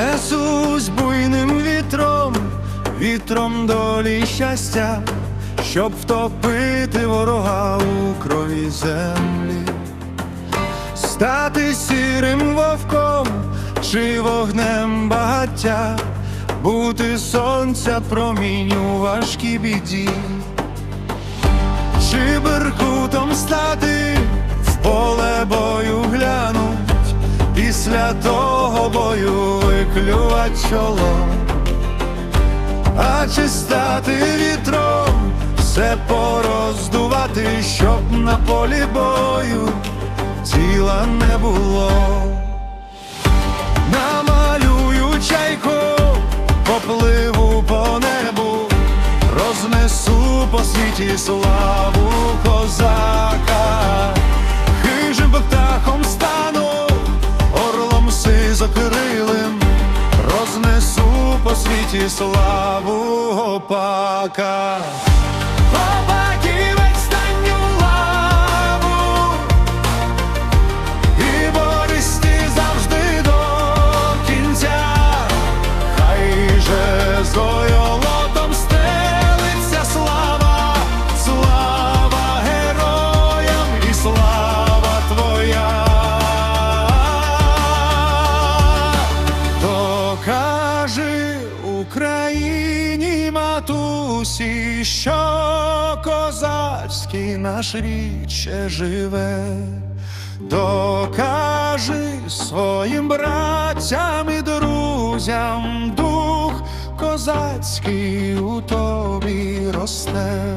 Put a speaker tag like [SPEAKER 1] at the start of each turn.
[SPEAKER 1] Несусь буйним вітром, вітром долі щастя, щоб втопити ворога у крові землі, стати сірим вовком чи вогнем багаття, бути сонця промінь у важкій біді, чи беркутом стати в поле бою глянуть після того бою виклювать чоло. А чи стати вітром, все пороздувати, щоб на полі бою тіла не було. Намалюю чайку, попливу по небу, рознесу по світі славу козака, хижим птахом світі славу опака. Гопаківець Україні матусі, що козацький наш рід ще живе. Докажи своїм братцям і друзям дух козацький у тобі росте.